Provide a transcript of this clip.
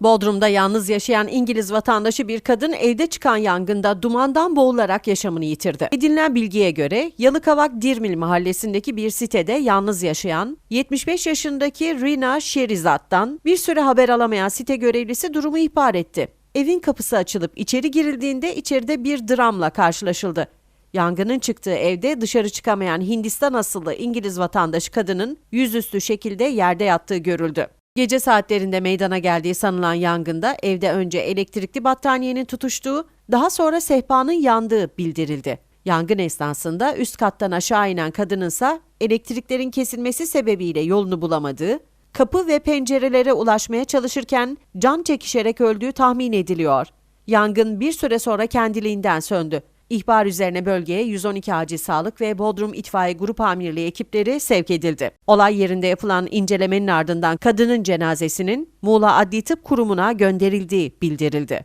Bodrum'da yalnız yaşayan İngiliz vatandaşı bir kadın evde çıkan yangında dumandan boğularak yaşamını yitirdi. Edinilen bilgiye göre Yalıkavak Dirmil mahallesindeki bir sitede yalnız yaşayan 75 yaşındaki Rina Şerizat'tan bir süre haber alamayan site görevlisi durumu ihbar etti. Evin kapısı açılıp içeri girildiğinde içeride bir dramla karşılaşıldı. Yangının çıktığı evde dışarı çıkamayan Hindistan asıllı İngiliz vatandaşı kadının yüzüstü şekilde yerde yattığı görüldü. Gece saatlerinde meydana geldiği sanılan yangında evde önce elektrikli battaniyenin tutuştuğu, daha sonra sehpanın yandığı bildirildi. Yangın esnasında üst kattan aşağı inen kadınınsa elektriklerin kesilmesi sebebiyle yolunu bulamadığı, kapı ve pencerelere ulaşmaya çalışırken can çekişerek öldüğü tahmin ediliyor. Yangın bir süre sonra kendiliğinden söndü. İhbar üzerine bölgeye 112 acil sağlık ve Bodrum İtfaiye Grup Amirliği ekipleri sevk edildi. Olay yerinde yapılan incelemenin ardından kadının cenazesinin Muğla Adli Tıp Kurumu'na gönderildiği bildirildi.